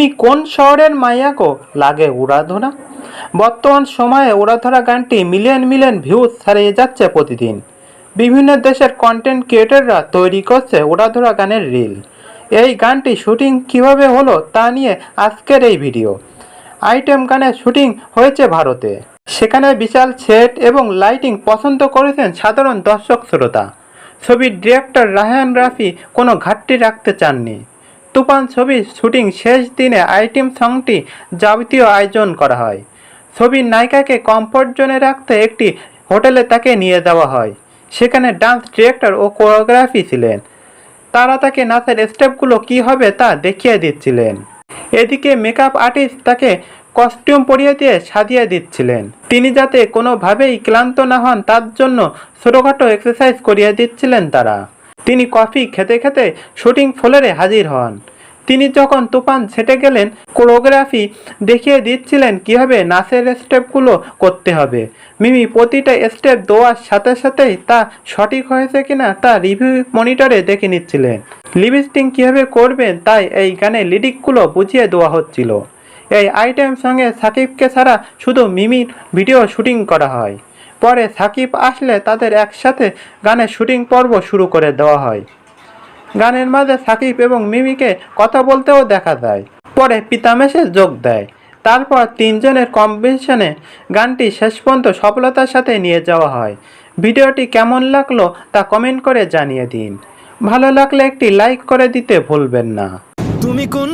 তুমি কোন শহরের মাইয়া গো? লাগে উড়াধরা বর্তমান সময়ে উড়াধরা গানটি মিলিয়ন মিলিয়ন ভিউজ ছাড়িয়ে যাচ্ছে প্রতিদিন। বিভিন্ন দেশের কন্টেন্ট ক্রিয়েটররা তৈরি করছে উড়াধরা গানের রিল এই গানটি শুটিং কীভাবে হলো তা নিয়ে আজকের এই ভিডিও আইটেম গানের শুটিং হয়েছে ভারতে। সেখানে বিশাল সেট এবং লাইটিং পছন্দ করেছেন সাধারণ দর্শক শ্রোতা ছবির ডিরেক্টর রাহান রাফি কোনো ঘাটতি রাখতে চাননি। তুফান ছবির শুটিং শেষ দিনে আইটেম সংটি যাবতীয় আয়োজন করা হয়। ছবির নায়িকাকে কমফোর্ট জোনে রাখতে একটি হোটেলে তাকে নিয়ে যাওয়া হয়। সেখানে ডান্স ডিরেক্টর ও কোরিওগ্রাফি ছিলেন। তারা তাকে নাচের স্টেপগুলো কী হবে তা দেখিয়ে দিচ্ছিলেন। এদিকে মেকআপ আর্টিস্ট তাকে কস্টিউম পরিয়ে দিয়ে সাজিয়ে দিচ্ছিলেন। তিনি যাতে কোনোভাবেই ক্লান্ত না হন তার জন্য ছোটোখাটো এক্সারসাইজ করিয়ে দিচ্ছিলেন তারা। তিনি কফি খেতে খেতে শুটিং ফ্লোরে হাজির হন। তিনি যখন তুফান সেটে গেলেন, কোরিওগ্রাফি দেখিয়ে দিচ্ছিলেন কীভাবে নাচের স্টেপগুলো করতে হবে। মিমি, প্রতিটা স্টেপ দেওয়ার সাথে সাথেই তা সঠিক হয়েছে কিনা তা রিভিউ মনিটরে দেখে নিচ্ছিলেন। লিপস্টিং কীভাবে করবেন তাই এই গানে লিরিকগুলো বুঝিয়ে দেওয়া হচ্ছিল। এই আইটেম সঙ্গে সাকিবকে ছাড়া শুধু মিমির ভিডিও শুটিং করা হয়। পরে সাকিব আসলে তাদের একসাথে গানের শুটিং পর্ব শুরু করে দেওয়া হয়। গানের মাঝে সাকিব এবং মিমিকে কথা বলতেও দেখা যায়। পরে পিতামেশে যোগ দেয়। তারপর তিনজনের কম্বিনেশনে গানটি শেষ পর্যন্ত সফলতার সাথে নিয়ে যাওয়া হয়। ভিডিওটি কেমন লাগল তা কমেন্ট করে জানিয়ে দিন। ভালো লাগলে একটি লাইক করে দিতে ভুলবেন না। তুমি কোন